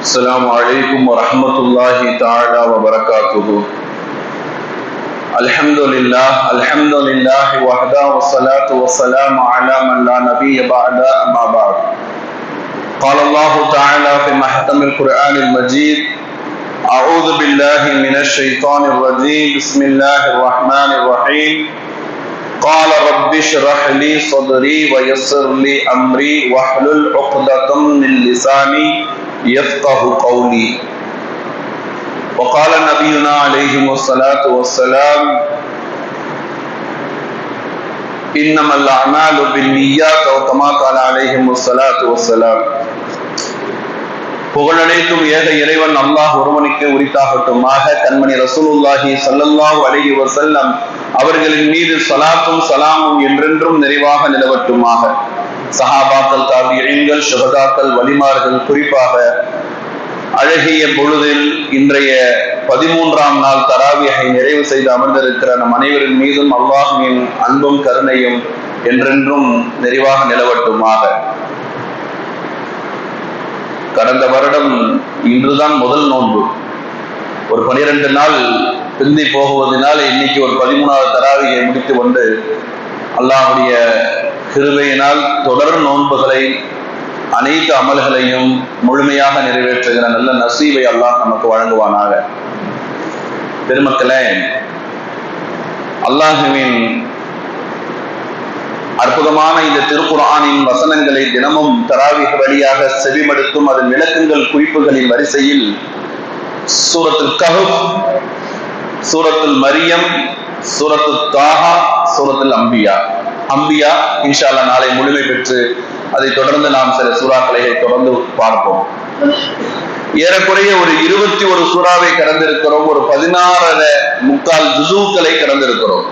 السلام علیکم ورحمۃ اللہ تعالی وبرکاتہ۔ الحمد للہ الحمد للہ وحدہ وصلاة والسلام على من نبی بعد، اما بعد۔ قال اللہ تعالی فی محتم القرآن المجید، اعوذ باللہ من الشیطان الرجیم، بسم اللہ الرحمن الرحیم۔ قال رب اشرح لي صدري ويسر لي امري واحلل عقدة من لساني يفقه قولي وقال نبينا عليه الصلاة والسلام إنما الأعمال بالنيات أو كما قال عليهم الصلاة والسلام புகழனைத்தும் ஏக இறைவன் அல்லாஹ் ஒருவனுக்கு உரித்தாகட்டுமாக கண்மணி ரசூலுல்லாஹி ஸல்லல்லாஹு அலைஹி வஸல்லம் அவர்களின் மீது சலாத்தும் சலாமும் என்றென்றும் நிறைவாக நிலவட்டுமாக சஹாபாக்கள் தாபியங்கள் சுகதாக்கள் வலிமார்கள் குறிப்பாக அழகிய பொழுதில் இன்றைய பதிமூன்றாம் நாள் தராவியை நிறைவு செய்து அமர்ந்திருக்கிற நம் அனைவரின் மீதும் அல்லாஹுவின் அன்பும் கருணையும் என்றென்றும் நிறைவாக நிலவட்டுமாக. கடந்த வருடம் இன்றுதான் முதல் நோன்பு. ஒரு பனிரெண்டு நாள் பிந்தி போகுவதனால இன்னைக்கு ஒரு பதிமூணாவது தராவியை முடித்து கொண்டு அல்லாஹுடைய கிருபையினால் தொடர் நோன்புகளை அனைத்து அமல்களையும் முழுமையாக நிறைவேற்றுகிற நல்ல நசீவை அல்லாஹ் நமக்கு வழங்குவானாக. பெருமக்களே அல்லாஹுவின் அற்புதமான இந்த திருக்குரானின் வசனங்களை தினமும் தராவிக வழியாக செவிமடுத்தும் அதன் விளக்கங்கள் குறிப்புகளின் வரிசையில் சூரத்தில் கஹப் சூரத்தில் மரியம் சூரத்து தாகா சூரத்தில் அம்பியா. அம்பியா இன்ஷால்லா நாளை முழுமை பெற்று அதை தொடர்ந்து நாம் சில சூறாக்களை தொடர்ந்து பார்ப்போம். ஏறக்குறைய ஒரு இருபத்தி ஒரு சூறாவை கடந்திருக்கிறோம் ஒரு பதினாறரை முக்கால் ஜுசூக்களை கடந்திருக்கிறோம்.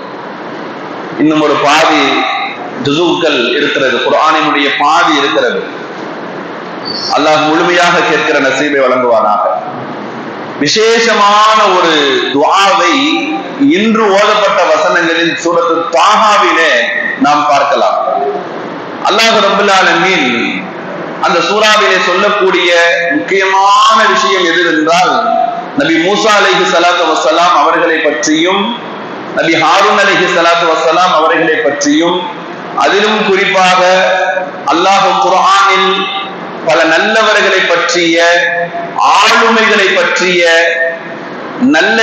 இன்னும் ஒரு பாதி ஜுசூக்கள் இருக்கிறது குரானினுடைய பாதி இருக்கிறது. அல்லாஹ் முழுமையாக கேட்கிற நசீபை வழங்குவானாக. விசேஷமான ஒரு துவாவை இன்று ஓதப்பட்ட வசனங்களின் சூரத்து தாகாவிலே நாம் பார்க்கலாம். அல்லாஹ் ரபுல்லாலமின் அந்த சூறாவிலே சொல்லக்கூடிய முக்கியமான விஷயம் எது என்றால் நபி மூசா அலைஹி சலாத்து வசலாம் அவர்களை பற்றியும் நபி ஹாரூன் அலைஹி சலாத்து வசலாம் அவர்களை பற்றியும் அதிலும் குறிப்பாக அல்லாஹு குரானில் பல நல்லவர்களை பற்றிய ஆளுமைகளை பற்றிய நல்ல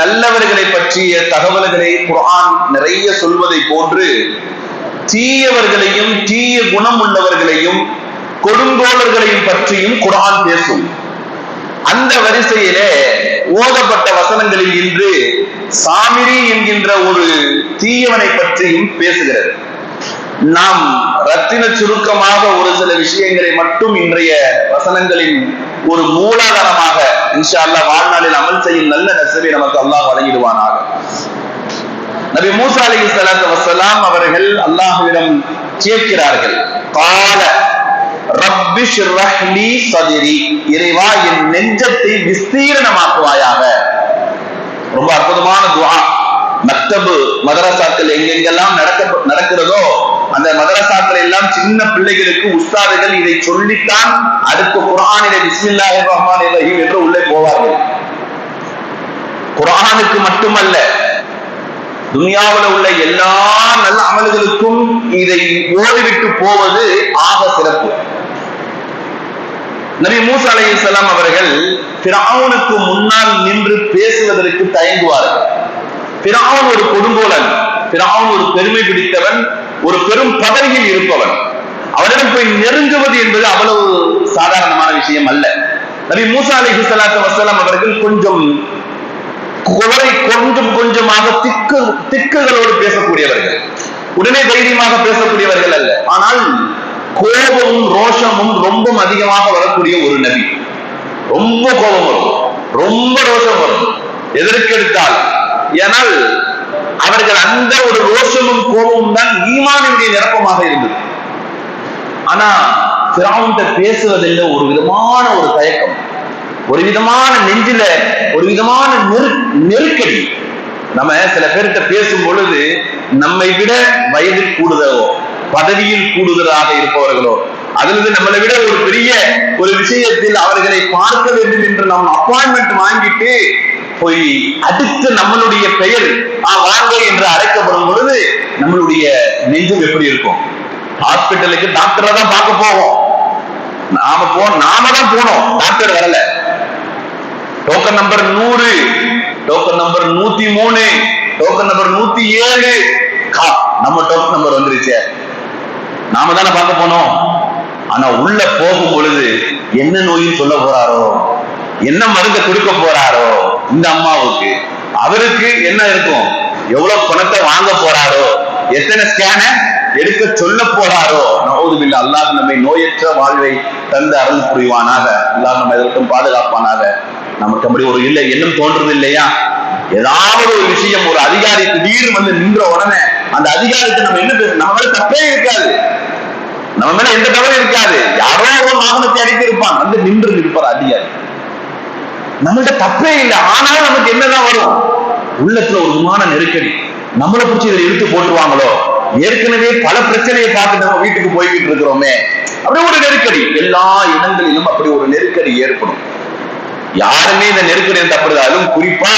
நல்லவர்களை பற்றிய தகவல்களை குரான் நிறைய சொல்வதை போன்று தீயவர்களையும் தீய குணம் உள்ளவர்களையும் கொடுங்கோளர்களையும் பற்றியும் குரான் பேசும். அந்த வரிசையிலே ஓதப்பட்ட வசனங்களில் இன்று சாமிரி என்கின்ற ஒரு தீயவனை பற்றியும் பேசுகிறது. நாம் ரத்தின சுருக்கமாக ஒரு சில விஷயங்களை மட்டும் இன்றைய வசனங்களின் ஒரு மூலாதாரமாக இன்ஷா அல்லா வாழ்நாளில் அமல் செய்யும் நல்ல நசரை நமக்கு அல்லாஹ் வழங்கிடுவானாக. நபி மூசா அலி சலாத்து வசலாம் அவர்கள் அல்லாஹுவிடம் கேட்கிறார்கள் கால ரப்பிஷ் ரஹ்லி சதிரி இறைவா என் நெஞ்சத்தை விஸ்தீரணமாக்குவாயாக. ரொம்ப அற்புதமான துவா. மக்தபு மதரசாக்கள் எங்கெங்கெல்லாம் நடக்க நடக்கிறதோ அந்த மதரசாக்கள் எல்லாம் சின்ன பிள்ளைகளுக்கு உஸ்தாதுகள் இதை சொல்லித்தான் அடுத்த குரானிலே பிஸ்மில்லாஹி ரஹ்மான் ரஹீம் என்று உள்ளே போவார்கள். குரானுக்கு மட்டுமல்ல துனியாவில் உள்ள எல்லா நல்ல அமல்களுக்கும் இதை ஓடிவிட்டு போவது ஆக சிறப்பு. நபி மூசா அலி இஸ்லாம் அவர்கள் பிராவுனுக்கு முன்னால் நின்று பேசுவதற்கு தயங்குவார்கள். பிராவன் ஒரு கொடுங்கோலன் பிராவன் ஒரு பெருமை பிடித்தவன் ஒரு பெரும் பதவியில் இருப்பவன். அவரிடம் போய் நெருங்குவது என்பது அவ்வளவு சாதாரணமான விஷயம் அல்ல. நபி மூசா அலி சலாத்து வசலாம் அவர்கள் கொஞ்சம் குறை கொஞ்சம் கொஞ்சமாக திக்கு திக்குகளோடு பேசக்கூடியவர்கள். உடனே தைரியமாக பேசக்கூடியவர்கள் அல்ல. ஆனால் கோபமும் ரோஷமும் ரொம்ப அதிகமாக வரக்கூடிய ஒரு நபி. ரொம்ப கோபம் வரும். ரொம்ப ரோஷம் வரும். எதற்கு எடுத்தால் ஏனால் அவர்கள் அந்த ஒரு ரோஷமும் கோபமும் தான் ஈமானுடைய நிரப்பமாக இருந்தது. ஆனா பிராவுண்ட பேசுவதில் ஒரு விதமான ஒரு தயக்கம். ஒரு விதமான நெஞ்சில ஒரு விதமான நெரு நெருக்கடி. நம்ம சில பேர்கிட்ட பேசும் பொழுது நம்மை விட வயதில் கூடுதலோ பதவியில் கூடுதலாக இருப்பவர்களோ அதிலிருந்து நம்மளை விட ஒரு பெரிய ஒரு விஷயத்தில் அவர்களை பார்க்க வேண்டும் என்று நாம் அப்பாயின்மெண்ட் வாங்கிட்டு போய் அடுத்து நம்மளுடைய பெயர் வாங்க என்று அழைக்கப்படும் பொழுது நம்மளுடைய நெஞ்சம் எப்படி இருக்கும்? ஹாஸ்பிட்டலுக்கு டாக்டரை தான் பார்க்க போவோம். நாம போ நாம தான் போனோம் டாக்டர் வரல. டோக்கன் நம்பர் நூறு டோக்கன் நம்பர் நூத்தி மூணு டோக்கன் நம்பர் நூத்தி ஏழு கா நம்ம டோக்கன் நம்பர் வந்துருச்சே. நாம தானே பார்க்க போனோம். ஆனா உள்ள போகும் பொழுது என்ன நோயின்னு சொல்ல போறாரோ? என்ன மருந்து கொடுக்க போறாரோ இந்த அம்மாவுக்கு அவருக்கு என்ன இருக்கும்? எவ்வளவு பணத்தை வாங்க போறாரோ எத்தனை ஸ்கேன எடுக்க சொல்ல போறாரோ நோதுமில்ல அல்லாஹ் நம்மை நோயற்ற வாழ்வை தந்து அருள் புரிவானாக அல்லாஹ் நம்ம எதற்கும் பாதுகாப்பானாக. நமக்கு அப்படி ஒரு இல்லை எண்ணம் தோன்றது இல்லையா? ஏதாவது ஒரு விஷயம் ஒரு அதிகாரி திடீர்னு வந்து நின்ற உடனே அந்த அதிகாரிக்கு நம்ம என்ன நம்ம மேல தப்பே இருக்காது. நம்ம மேல எந்த தவறும் இருக்காது. யாரோ ஒரு வாகனத்தை அடித்து இருப்பான் வந்து நின்று நிற்பார் அதிகாரி. நம்மள்ட்ட தப்பே இல்லை. ஆனாலும் நமக்கு என்னதான் வரும்? உள்ளத்துல ஒரு விமான நெருக்கடி. நம்மளை பிடிச்சி இதை இழுத்து போட்டுருவாங்களோ? ஏற்கனவே பல பிரச்சனையை பார்த்து நம்ம வீட்டுக்கு போய்கிட்டு இருக்கிறோமே. அப்படி ஒரு நெருக்கடி. எல்லா இடங்களிலும் அப்படி ஒரு நெருக்கடி ஏற்படும். யாருமே இந்த நெருக்கடி தப்படுதாலும் குறிப்பா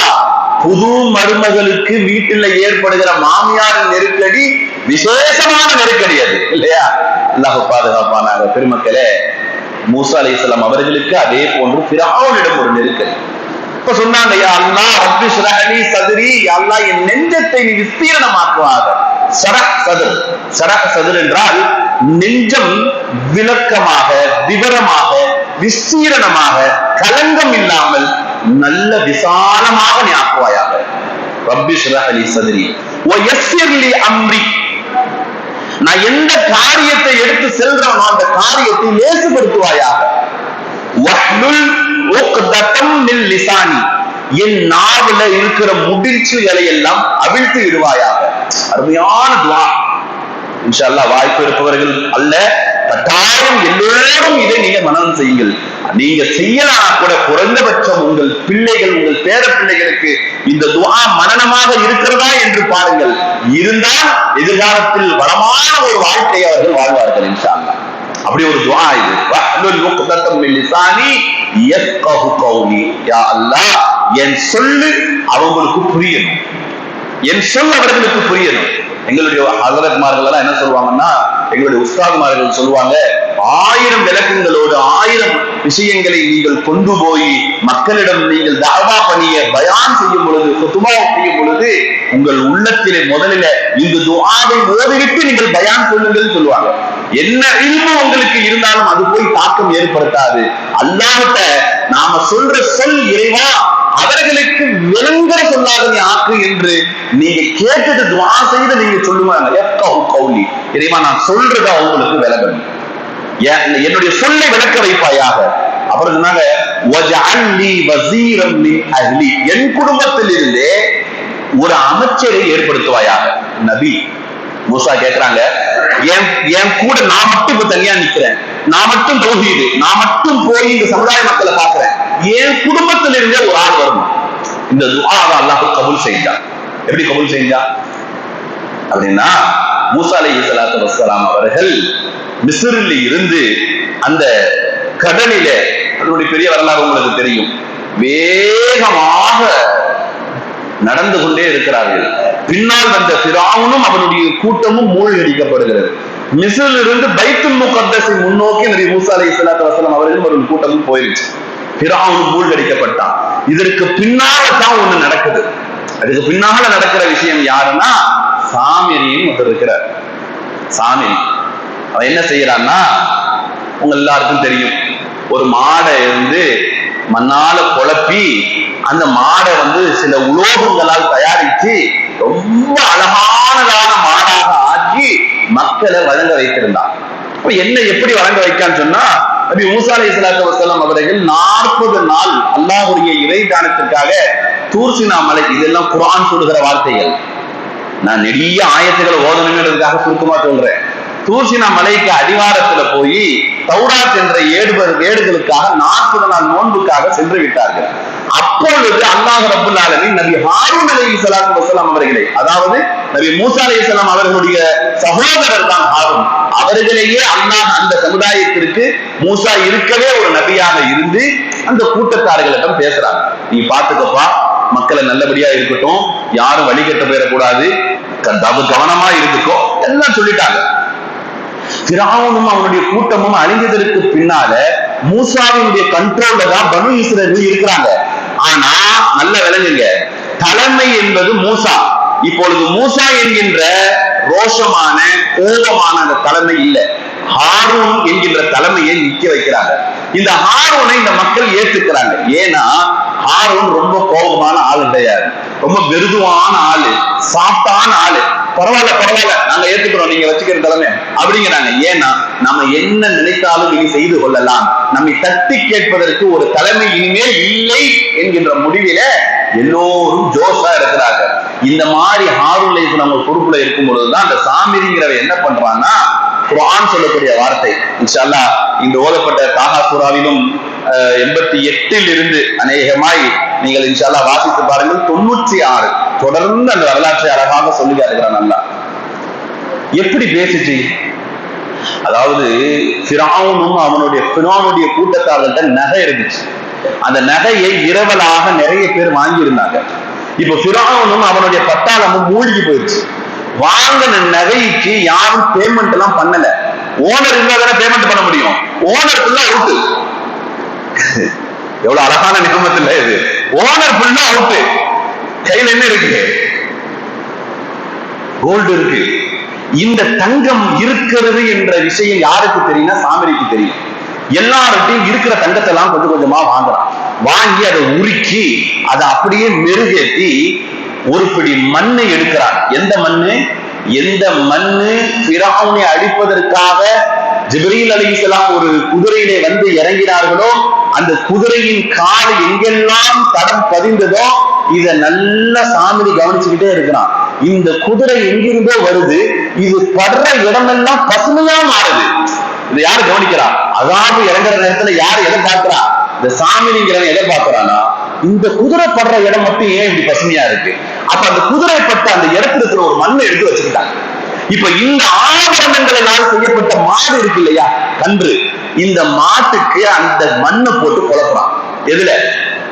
புது மருமகளுக்கு வீட்டுல ஏற்படுகிற மாமியாரின் நெருக்கடி விசேஷமான நெருக்கடி அது. இல்லையா? அல்லாஹ் பாதுகாப்பானாக. பெருமக்களே மூசா அலி இஸ்லாம் அவர்களுக்கு அதே போன்று பிராவனிடம் ஒரு நெருக்கடி. இப்ப சொன்னாங்க யா அல்லா ரப்பி ஷ்ரஹ்லி சத்ரி. யா என் நெஞ்சத்தை நீ விஸ்தீரணமாக்குவாக. சரஹ் சதுர். சரஹ் சதுர் என்றால் நெஞ்சம் விளக்கமாக விவரமாக விஸ்தீரணமாக கலங்கம் இல்லாமல் நல்ல விசாலமாக நீ ஆக்குவாயாக. ரப்பி ஷ்ரஹ்லி சதுரி. வ யஸ்ஸிர் அம்ரி. நான் எந்த காரியத்தை எடுத்து செல்றேனோ அந்த காரியத்தை லேசுபடுத்துவாயாக என் நாவுல இருக்கிற முடிச்சுகளை எல்லாம் அவிழ்த்து விடுவாயாக. அருமையான துவா. இன்ஷா வாய்ப்பு இருப்பவர்கள் அல்ல. கட்டாயம் எல்லோரும் இதை நீங்க மனனம் செய்யுங்கள். நீங்க செய்யலாம் கூட குறைந்தபட்சம் உங்கள் பிள்ளைகள் உங்கள் பேர பிள்ளைகளுக்கு இந்த துவா மனனமாக இருக்கிறதா என்று பாருங்கள். இருந்தால் எதிர்காலத்தில் வளமான ஒரு வாழ்க்கையை அவர்கள் வாழ்வார்கள் இன்ஷா அப்படி ஒரு துவா இது. அல்லாஹ் என் சொல்லு அவங்களுக்கு புரியணும். என் சொல் அவர்களுக்கு புரியணும். எங்களுடைய ஹசரத்மார்கள் எல்லாம் என்ன சொல்லுவாங்கன்னா எங்களுடைய உஸ்தாத்மார்கள் சொல்லுவாங்க ஆயிரம் விளக்கங்களோடு ஆயிரம் விஷயங்களை நீங்கள் கொண்டு போய் மக்களிடம் நீங்கள் தாவா பணிய பயான் செய்யும் பொழுது சுத்துமா செய்யும் பொழுது உங்கள் உள்ளத்திலே முதலில இந்த துவாவை ஓதிவிட்டு நீங்கள் பயான் சொல்லுங்கள் சொல்லுவாங்க. என்ன இல்மு உங்களுக்கு இருந்தாலும் அது போய் தாக்கம் ஏற்படுத்தாது. அல்லாமட்ட நாம சொல்ற சொல் இறைவா அவர்களுக்கு விளங்குற சொல்லாக நீ ஆக்கு என்று நீங்க கேட்டுட்டு துவா செய்து நீங்க சொல்லுவாங்க. எக்கவு கௌலி இறைவா நான் சொல்றது அவங்களுக்கு விளங்கணும். என்னுடைய சொல்லை விளக்க வைப்பாயாக. அப்புறம் சொன்னாங்க என் குடும்பத்தில் இருந்தே ஒரு அமைச்சரை ஏற்படுத்துவாயாக. நபி. மூசா கேட்கிறாங்க என் என் கூட நான் மட்டும் இப்ப தனியா நிக்கிறேன். நான் மட்டும் தௌஹீது நான் மட்டும் போய் இந்த சமுதாய மக்களை பாக்குறேன் என் குடும்பத்தில் இருந்தே ஒரு ஆள் வரணும். இந்த துஆவை அல்லாஹ் கபூல் செஞ்சான். எப்படி கபூல் செஞ்சான்? அப்படின்னா மூசா அலைஹி ஸலாத்து வஸ்ஸலாம் அவர்கள் மிசிறில் இருந்து அந்த கடலில அதனுடைய பெரிய வரலாறு உங்களுக்கு தெரியும். வேகமாக நடந்து கொண்டே இருக்கிறார்கள். பின்னால் வந்த பிராவுனும் அவனுடைய கூட்டமும் மூழ்கடிக்கப்படுகிறது. மிசில் இருந்து பைத்துல் முகத்தஸை முன்னோக்கி நபி மூசா அலி இஸ்லாத்து வசலம் அவர்களும் ஒரு கூட்டமும் போயிருச்சு. பிராவுன் மூழ்கடிக்கப்பட்டான். இதற்கு பின்னால தான் ஒண்ணு நடக்குது. அதுக்கு பின்னால நடக்கிற விஷயம் யாருன்னா சாமிரின்னு ஒருத்தர் இருக்கிறார். சாமிரி. அவன் என்ன செய்யறான்னா உங்க எல்லாருக்கும் தெரியும். ஒரு மாடை இருந்து மண்ணால குழப்பி அந்த மாடை வந்து சில உலோகங்களால் தயாரிச்சு ரொம்ப அழகானதான மாடாக ஆக்கி மக்களை வழங்க வைத்திருந்தான் அப்ப என்ன எப்படி வழங்க வைக்கான்னு சொன்னா நபி மூசா அலை சலாத்து வசலாம் அவர்கள் நாற்பது நாள் அல்லாஹுடைய இறை தானத்திற்காக தூர்சினா மலை இதெல்லாம் குரான் சொல்லுகிற வார்த்தைகள். நான் நிறைய ஆயத்துக்களை ஓதணுங்கிறதுக்காக சுருக்கமா சொல்றேன். தூர்சினா மலைக்கு அடிவாரத்துல போய் தௌராத் என்ற ஏடு ஏடுகளுக்காக நாற்பது நாள் நோன்புக்காக சென்று விட்டார்கள். அப்பொழுது அல்லாஹ் ரப்புல் ஆலமீன் நபி ஹாரூன் அலி இஸ்லாம் வசலாம் அவர்களை அதாவது நபி மூசா அலைஹிஸ்ஸலாம் அவர்களுடைய சகோதரர் தான் ஹாரூன். அவர்களையே அல்லாஹ் அந்த சமுதாயத்திற்கு மூசா இருக்கவே ஒரு நபியாக இருந்து அந்த கூட்டத்தார்களிடம் பேசுறாங்க. நீ பாத்துக்கப்பா மக்களை நல்லபடியா இருக்கட்டும் யாரும் வழிகட்ட போயிடக்கூடாது கவனமா இருந்துக்கோ எல்லாம் சொல்லிட்டாங்க. திராவனும் அவனுடைய கூட்டமும் அழிஞ்சதற்கு பின்னால மூசாவினுடைய கண்ட்ரோல்ல தான் பனு இஸ்ரேல் இருக்கிறாங்க. ஆனா நல்ல விளங்குங்க. தலைமை என்பது மூசா. இப்பொழுது மூசா என்கின்ற ரோஷமான கோபமான அந்த தலைமை இல்ல. ஹாரூன் என்கின்ற தலைமையை நிக்க வைக்கிறாங்க. இந்த ஹாரூனை இந்த மக்கள் ஏத்துக்கிறாங்க. ஏன்னா ஹாரூன் ரொம்ப கோபமான ஆள் கிடையாது. ரொம்ப மிருதுவான ஆளு. சாஃப்டான ஆளு. பரவாயில்ல பரவாயில்ல. நாங்க ஏத்துக்கிறோம் நீங்க வச்சுக்கிற தலைமை. அப்படிங்கிறாங்க. ஏன்னா நம்ம என்ன நினைத்தாலும் இனி செய்து கொள்ளலாம். நம்மை தட்டி கேட்பதற்கு ஒரு தலைமை இனிமேல் இல்லை என்கின்ற முடிவில எல்லோரும் ஜோஷா இருக்கிறாங்க இந்த மாதிரி ஹாரூன் நம்ம பொறுப்புல இருக்கும் பொழுதுதான் அந்த சாமிரிங்கிறவ என்ன பண்றான்னா குரான் சொல்லக்கூடிய வார்த்தை. இன்ஷால்லா இந்த ஓதப்பட்ட தாகா சூறாவிலும் எண்பத்தி எட்டில் இருந்து அநேகமாய் நீங்கள் இன்ஷால்லா வாசித்து பாருங்கள். தொண்ணூற்றி ஆறு தொடர்ந்து அந்த வரலாற்றை அழகாக சொல்லி இருக்கிறான் நல்லா எப்படி பேசிச்சு? அதாவது பிராவனும் அவனுடைய பிராவனுடைய கூட்டத்தார்கள்ட்ட நகை இருந்துச்சு. அந்த நகையை இரவலாக நிறைய பேர் வாங்கி இருந்தாங்க இப்ப பிராவனும் அவனுடைய பட்டாளமும் மூழ்கி போயிடுச்சு வாங்கின நகைக்கு யாரும் பேமெண்ட் எல்லாம் பண்ணல. ஓனர் இருந்தா தானே பேமெண்ட் பண்ண முடியும். ஓனர் ஃபுல்லா அவுட்டு எவ்வளவு அழகான நியமத்தில் இது. ஓனர் ஃபுல்லா அவுட்டு கையில என்ன இருக்கு? கோல்டு இருக்கு. இந்த தங்கம் இருக்கிறது என்ற விஷயம் யாருக்கு தெரியும்னா சாமரிக்கு தெரியும். எல்லார்ட்டையும் இருக்கிற தங்கத்தை எல்லாம் கொஞ்சம் கொஞ்சமா வாங்குறான். வாங்கி அதை உருக்கி அதை அப்படியே மெருகேத்தி ஒரு பிடி மண்ணை எடுக்கிறான். எந்த மண்ணு? எந்த மண்ணு பிராவுனை அழிப்பதற்காக ஜிப்ரீல் அலைஹிஸ்ஸலாம் ஒரு குதிரையிலே வந்து இறங்கினார்களோ அந்த குதிரையின் கால் எங்கெல்லாம் தடம் பதிந்ததோ இத நல்ல சாமிரி கவனிச்சுக்கிட்டே இருக்கிறான். இந்த குதிரை எங்கிருந்தோ வருது இது படுற இடமெல்லாம் பசுமையா மாறுது. இதை யாரு கவனிக்கிறா? அதாவது இறங்குற நேரத்துல யாரு எதை பார்க்கிறா? இந்த சாமினிங்கிறவன் எதை பார்க்கறானா? இந்த குதிரை படுற இடம் மட்டும் ஏன் இப்படி பசுமையா இருக்கு? அப்ப அந்த குதிரை பட்ட அந்த இடத்துல இருக்கிற ஒரு மண்ணை எடுத்து வச்சுக்கிட்டாங்க. இப்ப இந்த ஆபரணங்களினால் செய்யப்பட்ட மாடு இருக்கு இல்லையா? கன்று. இந்த மாட்டுக்கு அந்த மண்ணை போட்டு குழப்புறான். எதுல?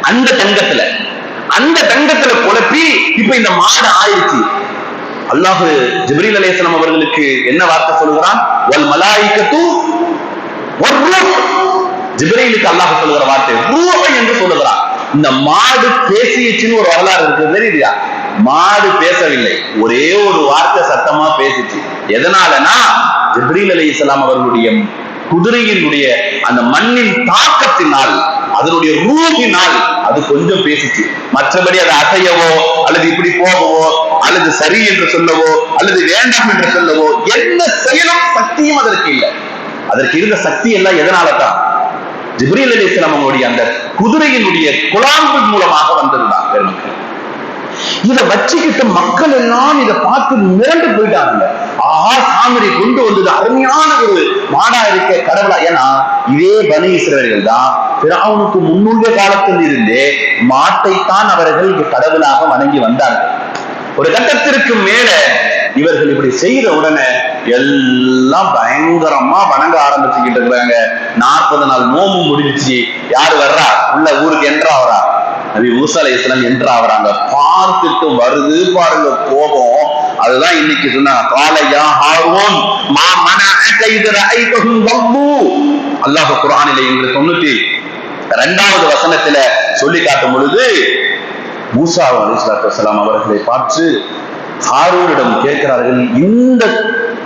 அந்த தங்கத்துல. அந்த தங்கத்துல குழப்பி இப்ப இந்த மாடு ஆயிடுச்சு. அல்லாஹ் ஜிப்ரீல் அலைஹிஸ்ஸலாம் அவர்களுக்கு என்ன வார்த்தை சொல்லுகிறான்? வல் மலாய்க்கத்து ஜிப்ரீலுக்கு அல்லாஹ் சொல்லுகிற வார்த்தை ரூபம் என்று சொல்லுகிறான். இந்த மாடு பேசியச்சுன்னு ஒரு வரலாறு இருக்கு தெரியுதா மாடு பேசவில்லை. ஒரே ஒரு வார்த்தை சத்தமா பேசிச்சு. எதனாலனா ஜிப்ரீல் அலைஹிஸ்ஸலாம் அவர்களுடைய குதிரையினுடைய அந்த மண்ணின் தாக்கத்தினால் அதனுடைய ரூபினால் அது கொஞ்சம் பேசிச்சு. மற்றபடி அதை அசையவோ அல்லது இப்படி போகவோ அல்லது சரி என்று சொல்லவோ அல்லது வேண்டாம் என்று சொல்லவோ எந்த செயலும் சக்தியும் அதற்கு இல்லை. அதற்கு இருந்த சக்தி எல்லாம் எதனால தான் ஜிப்ரீல் அலிஸ்லாம் அவங்களுடைய அந்த குதிரையினுடைய குழாம்பு மூலமாக வந்திருந்தாங்க இதை இத வச்சுக்கிட்டு மக்கள் எல்லாம் இதை பார்த்து மிரண்டு போயிட்டாங்க. ஆஹா சாமரி கொண்டு வந்தது அருமையான ஒரு மாடா இருக்க கடவுளா. ஏன்னா இதே பனி இஸ்ரவேல்கள் தான் பிராவுனுக்கு முன்னுள்ள காலத்தில் இருந்தே மாட்டைத்தான் அவர்கள் கடவுளாக வணங்கி வந்தார்கள். ஒரு கட்டத்திற்கு மேல இவர்கள் இப்படி செய்த உடனே எல்லாம் பயங்கரமா வணங்க ஆரம்பிச்சுக்கிட்டு இருக்கிறாங்க. நாற்பது நாள் நோம்பு முடிஞ்சிச்சு. யாரு வர்றா? உள்ள ஊருக்கு என்றா வரா நபி மூசா இஸ்லாம் என்ற ஆவறாங்க பார்த்துட்டு வருது பாருங்க கோபம். அதுதான் இன்னைக்கு சொன்னா காலையா ஹாரூன் மா மன இத ரஐதஹும் வம்பு அல்லாஹ் குர்ஆனிலே எங்களுக்கு தொண்ணூத்தி இரண்டாவது வசனத்துல சொல்லி காட்டும் பொழுது மூசா அலைஹிஸ்ஸலாத்து வஸலாம் அவர்களை பார்த்து ஹாரூனிடம் கேட்கிறார்கள் இந்த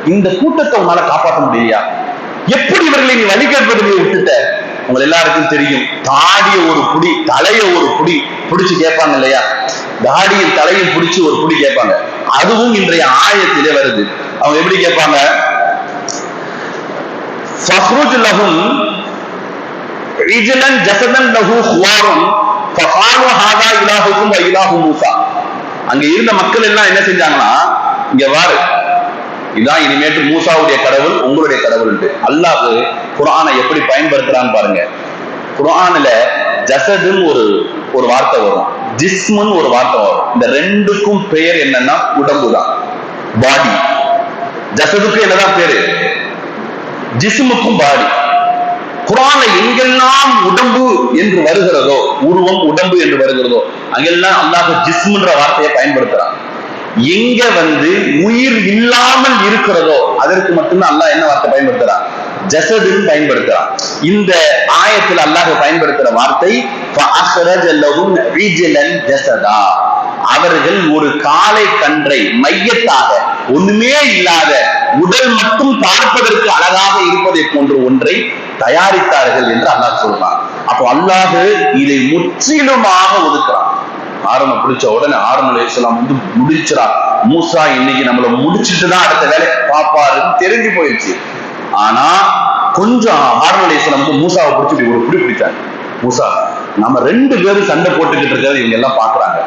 இந்த கூட்டத்தை உன்னால காப்பாற்ற முடியலையா? எப்படி இவர்களை நீ வழிகேட்பதை விட்டுட்ட? உங்க எல்லாருக்கும் தெரியும் தாடிய ஒரு புடி தலைய ஒரு புடி புடிச்சு கேட்பாங்க இல்லையா? தாடியின் தலையும் புடிச்சு ஒரு புடி கேட்பாங்க. அதுவும் இன்றைய ஆயத்திலே வருது. அவங்க எப்படி கேட்பாங்க? ஃபஹ்ருஜ் லஹும் ரிஜலன் ஜசதன் லஹு ஹுவாரும் ஃபகாலு ஹாதா இலாஹுக்கும் வ இலாஹு மூசா. அங்க இருந்த மக்கள் எல்லாம் என்ன செஞ்சாங்கன்னா இங்க வாரு. இதான் இனிமேட்டு மூசாவுடைய கடவுள் உங்களுடைய கடவுள் அல்லாஹ் குரானை எப்படி பயன்படுத்துறான்னு பாருங்க. குர்ஆன்ல ஜசதுன்னு ஒரு ஒரு வார்த்தை வரும். ஜிஸ்முன்னு ஒரு வார்த்தை வரும். இந்த ரெண்டுக்கும் பெயர் என்னன்னா உடம்பு தான். பாடி. ஜசதுக்கு என்னதான் பேரு? ஜிஸ்முக்கும் பாடி. குரான எங்கெல்லாம் உடம்பு என்று வருகிறதோ உருவம் உடம்பு என்று வருகிறதோ அங்கெல்லாம் அல்லாஹ் ஜிஸ்ம்ன்ற வார்த்தையை பயன்படுத்துறான். எங்க வந்து உயிர் இல்லாமல் இருக்கிறதோ அதற்கு மட்டும்தான் அல்லாஹ் என்ன வார்த்தை பயன்படுத்துறான்? ஜசதுன்னு பயன்படுத்துறான். இந்த ஆயத்தில் அல்லாஹ் பயன்படுத்துற வார்த்தை ஜசதா. அவர்கள் ஒரு காலை கன்றை மையத்தாக ஒண்ணுமே இல்லாத உடல் மட்டும் பார்ப்பதற்கு அழகாக இருப்பதை போன்ற ஒன்றை தயாரித்தார்கள் என்று அல்லாஹ் சொல்றான். அப்போ அல்லாஹ் இதை முற்றிலுமாக ஒதுக்குறான். ஆரம்ப பிடிச்ச உடனே ஆரம்ப இஸ்லாம் வந்து முடிச்சிடான் மூசா இன்னைக்கு நம்மள முடிச்சிட்டு தான் அடுத்த வேலையை பாப்பாருன்னு தெரிஞ்சு போயிடுச்சு. ஆனா கொஞ்சம் ஆரம்ப இஸ்லாம் வந்து மூசாவை பிடிச்சி ஒரு பிடி பிடிச்சாங்க மூசா நம்ம ரெண்டு பேரும் சண்டை போட்டுக்கிட்டு இருக்கிறது இவங்க எல்லாம் பாக்குறாங்க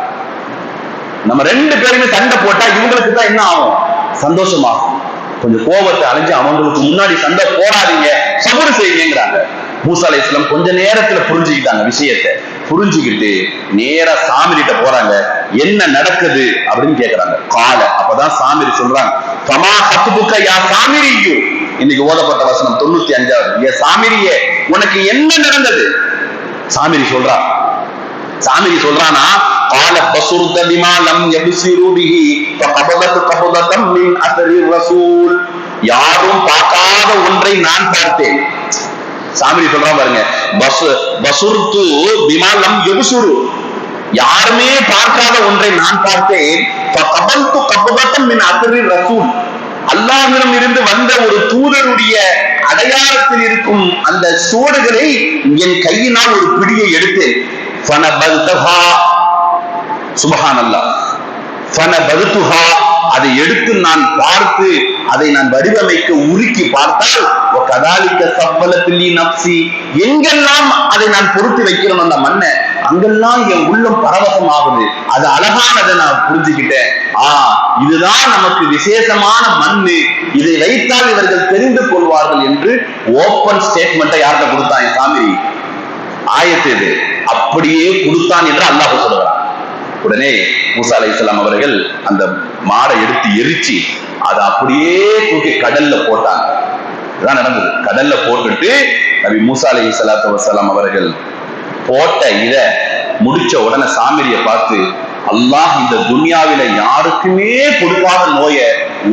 நம்ம ரெண்டு பேருமே சண்டை போட்டா இவங்களுக்கு தான் என்ன ஆகும்? சந்தோஷமாகும். கொஞ்சம் கோபத்தை அழிஞ்சு அவங்களுக்கு முன்னாடி சண்டை போடாதீங்க சபுறு செய்யுங்கிறாங்க மூசா இஸ்லாம் கொஞ்ச நேரத்துல புரிஞ்சுக்கிட்டாங்க விஷயத்தை. புரிஞ்சுக்கிட்டு நேரா சாமிரிட்ட போறாங்க. என்ன நடக்குது அப்படின்னு கேக்குறாங்க. கால. அப்பதான் சாமிரி சொல்றாங்க. சமா ஹத்துபுக்க யா சாமிரியு. இன்னைக்கு ஓதப்பட்ட வசனம் தொண்ணூத்தி அஞ்சாவது. ஏ சாமிரியே உனக்கு என்ன நடந்தது? சாமிரி சொல்றா. சாமிரி சொல்றானா قال بصرت بما لم يبصروا به فقبضت قبضة من أثر الرسول யாரும் பார்க்காத ஒன்றை நான் பார்த்தேன் சாமிரி சொல்றான் பாருங்க பசு பசுர்த்து பிமாலம் எபுசுரு யாருமே பார்க்காத ஒன்றை நான் பார்த்தேன் கபல்து கபதத்தம் மின் அசரி ரசூல் அல்லாஹ்விடம் இருந்து வந்த ஒரு தூதருடைய அடையாளத்தில் இருக்கும் அந்த சுவடுகளை என் கையினால் ஒரு பிடியை எடுத்தேன் சுபஹான் அல்லா அதை எடுத்து நான் பார்த்து அதை நான் வடிவமைக்க உருக்கி பார்த்தால் கதாலிக்க சப்பலத்திலி நப்சி எங்கெல்லாம் அதை நான் பொருத்தி வைக்கிறேன் அந்த மண்ணை அங்கெல்லாம் என் உள்ளம் பரவசம் ஆகுது அது அழகானதை நான் புரிஞ்சுக்கிட்டேன். ஆ இதுதான் நமக்கு விசேஷமான மண்ணு. இதை வைத்தால் இவர்கள் தெரிந்து கொள்வார்கள் என்று ஓப்பன் ஸ்டேட்மெண்ட்டை யார்கிட்ட கொடுத்தான் என் சாமி ஆயத்து இது அப்படியே கொடுத்தான் என்று அல்லாஹ் சொல்லுகிறான். உடனே மூசா அலை அவர்கள் அந்த மாடை எடுத்து எரிச்சு அதை அப்படியே தூக்கி கடல்ல போட்டாங்க. இதுதான் நடந்தது. கடல்ல போட்டுட்டு நபி மூசா அலை சலாத்து வசலாம் அவர்கள் போட்ட இத முடிச்ச உடனே சாமிரிய பார்த்து அல்லாஹ் இந்த துன்யாவில யாருக்குமே கொடுக்காத நோயை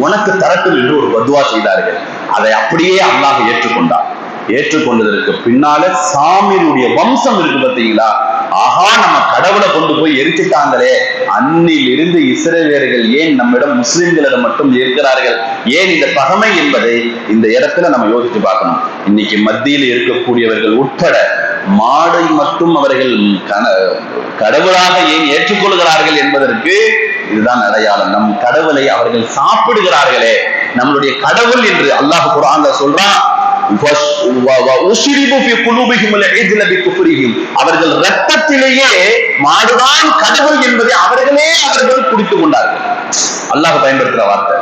உனக்கு தரட்டும் என்று ஒரு பதுவா செய்தார்கள். அதை அப்படியே அல்லாஹ் ஏற்றுக்கொண்டார் ஏற்றுக்கொண்டதற்கு பின்னால சாமியினுடைய வம்சம் இருக்கு பார்த்தீங்களா? ஆஹா நம்ம கடவுளை கொண்டு போய் எரிச்சுட்டாங்களே. அன்னில் இருந்து இஸ்ரேலியர்கள் ஏன் நம்மிடம் முஸ்லிம்களிடம் மட்டும் இருக்கிறார்கள் ஏன் இந்த பகமை என்பதை இந்த இடத்துல நம்ம யோசிச்சு பார்க்கணும். இன்னைக்கு மத்தியில் இருக்கக்கூடியவர்கள் உட்பட மாடை மட்டும் அவர்கள் கன- கடவுளாக ஏன் ஏற்றுக்கொள்கிறார்கள் என்பதற்கு இதுதான் அடையாளம். நம் கடவுளை அவர்கள் சாப்பிடுகிறார்களே. நம்மளுடைய கடவுள் என்று அல்லாஹ் குர்ஆன்ல சொல்றான் அவர்கள் ரத்தத்திலேயே மாடுதான் கடவுள் என்பதை அவர்களே அவர்கள் குடித்துக் கொண்டார்கள். அல்லாஹ் பயன்படுத்துற வார்த்தை.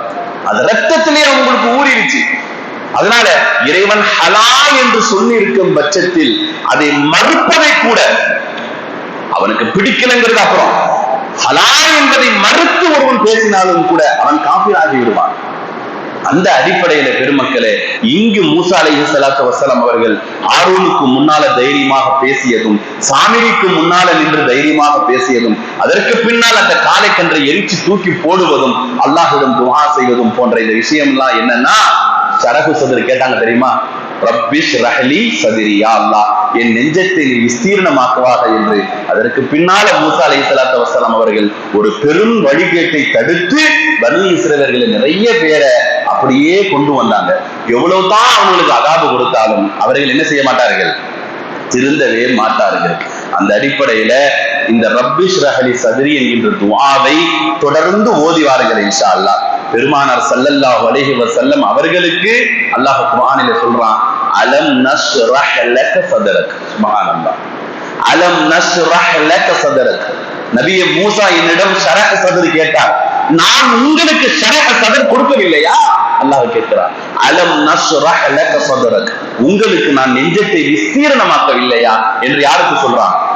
அது ரத்தத்திலே அவங்களுக்கு ஊறிடுச்சு. அதனால இறைவன் ஹலா என்று சொல்லி இருக்கும் பட்சத்தில் அதை மறுப்பதை கூட அவனுக்கு பிடிக்கலங்கிறது அப்புறம். ஹலா என்பதை மறுத்து ஒருவன் பேசினாலும் கூட அவன் காப்பீராகி விடுவான் அந்த அடிப்படையில பெருமக்களே இங்கு மூசா அலைஹி சலாத்து வஸலாம் அவர்கள் ஆரோனுக்கு முன்னால தைரியமாக பேசியதும் சாமிரிக்கு முன்னால நின்று தைரியமாக பேசியதும் அதற்கு பின்னால் அந்த காளைக்கன்றை எரிச்சு தூக்கி போடுவதும் அல்லாஹிடம் துவா செய்வதும் போன்ற இந்த விஷயம்லாம் என்னன்னா சரகு சதுர் கேட்டாங்க தெரியுமா? ரப்பிஷ் ரஹ்லி சதிரியா அல்லா என் நெஞ்சத்தை நீ விஸ்தீர்ணமாக்குவாக என்று. அதற்கு பின்னால மூசா அலை சலாத்து வசலாம் அவர்கள் ஒரு பெரும் வழிகேட்டை தடுத்து பனு இஸ்ரேலர்களை நிறைய பேரை அப்படியே கொண்டு வந்தாங்க. எவ்வளவுதான் அவங்களுக்கு அதாபு கொடுத்தாலும் அவர்கள் என்ன செய்ய மாட்டார்கள்? திருந்தவே மாட்டார்கள். அந்த அடிப்படையில இந்த ரப்பிஷ் ரஹலி சதிரி என்கின்ற துவாவை தொடர்ந்து ஓதி வாருங்கள் இன்ஷா அல்லாஹ். பெருமானார் சல்லல்லா அலைஹி செல்லம் அவர்களுக்கு அல்லாஹ் குரானில சொல்றான் அலம் நஷ்ரஹ் லக சதரக். சுப்ஹானல்லாஹ். அலம் நஷ்ரஹ் லக சதரக். நபியே மூசா என்னிடம் ஷரஹ் சதர் கேட்டார். நான் உங்களுக்கு ஷரஹ் சதர் கொடுக்கவில்லையா? அல்லாஹ் கேட்கிறார். அலம் நஷ்ரஹ் லக சதரக். உங்களுக்கு நான் நெஞ்சத்தை விஸ்தீரணமாக்கவில்லையா? என்று யாருக்கு சொல்றான்?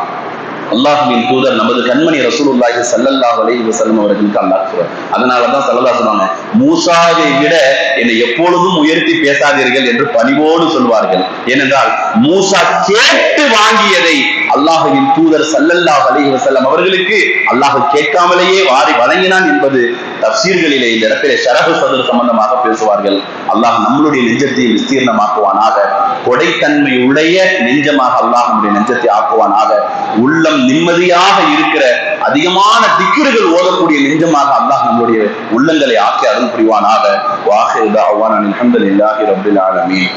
அல்லாஹுவின் தூதர் நமது கண்மணி ரசூலுல்லாஹி ஸல்லல்லாஹு அலைஹி வஸல்லம் அவர்களுக்கு அல்லாஹ் சொல்றார் அதனால தான் ஸல்லல்லாஹு சொன்னாங்க மூசாவை விட என்னை எப்பொழுதும் உயர்த்தி பேசாதீர்கள் என்று பணிவோடு சொல்வார்கள். ஏனென்றால் மூசா கேட்டு வாங்கியதை அல்லாஹுவின் தூதர் சல்லல்லாஹ் அலைஹி வஸல்லம் அவர்களுக்கு அல்லாஹ் கேட்காமலேயே வாரி வழங்கினான் என்பது தப்சீர்களிலே இந்த இடத்திலே ஷரஹு சதுர் சம்பந்தமாக பேசுவார்கள். அல்லாஹ் நம்மளுடைய நெஞ்சத்தை விஸ்தீர்ணமாக்குவானாக. கொடைத்தன்மை உடைய நெஞ்சமாக அல்லாஹ் நம்முடைய நெஞ்சத்தை ஆக்குவானாக. உள்ளம் நிம்மதியாக இருக்கிற அதிகமான திக்கிறுகள் ஓதக்கூடிய நெஞ்சமாக அல்லாஹ் நம்முடைய உள்ளங்களை ஆக்கி அருள் புரிவானாக. வாஹிதா அவ்வான் அல்ஹம்துலில்லாஹி ரபுல் ஆலமீன்.